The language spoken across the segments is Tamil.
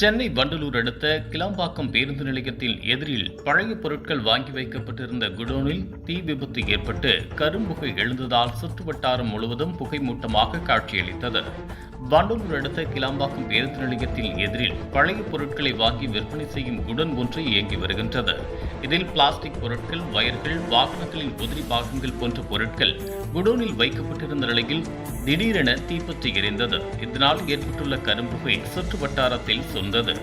சென்னை வண்டலூர் அடுத்த கிளாம்பாக்கம் பேருந்து நிலையத்தில் எதிரில் பழைய பொருட்கள் வாங்கி வைக்கப்பட்டிருந்த குடோனில் தீ விபத்து ஏற்பட்டு கரும்புகை எழுந்ததால் சுற்றுவட்டாரம் முழுவதும் புகைமூட்டமாக காட்சியளித்தது. வண்டலூர் அடுத்த கிளாம்பாக்கம் பேருந்து நிலையத்தில் எதிரில் பழைய பொருட்களை வாங்கி விற்பனை செய்யும் குடன் ஒன்று இயங்கி வருகின்றது. இதில் பிளாஸ்டிக் பொருட்கள் வயர்கள் வாகனங்களின் உதிரி பாகங்கள் போன்ற பொருட்கள் குடோனில் வைக்கப்பட்டிருந்த நிலையில் திடீரென தீப்பற்றி எரிந்தது. இதனால் ஏற்பட்டுள்ள கரும்புகை சுற்று வட்டாரத்தில் சொந்தது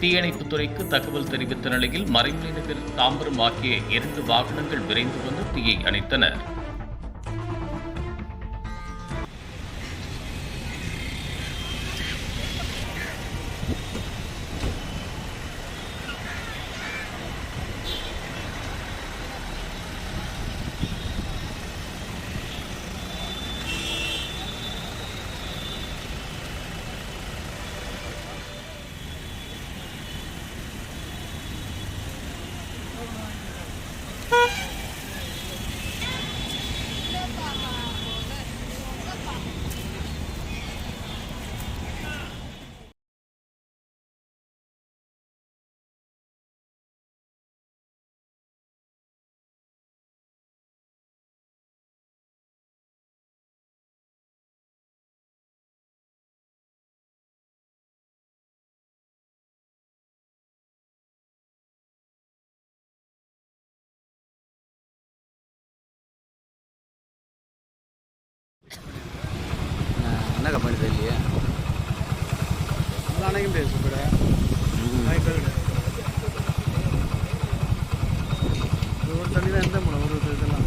தீயணைப்புத்துறைக்கு தகவல் தெரிவித்த நிலையில் மறைமலை நகர் தாம்பரம் ஆகிய இரண்டு வாகனங்கள் விரைந்து வந்து தீயை அணைத்தனர். வருது இல்லையா? அணையும் பேசும் கூட. ஒரு தண்ணி தான் எந்த மூலம்? ஒரு இதெல்லாம்.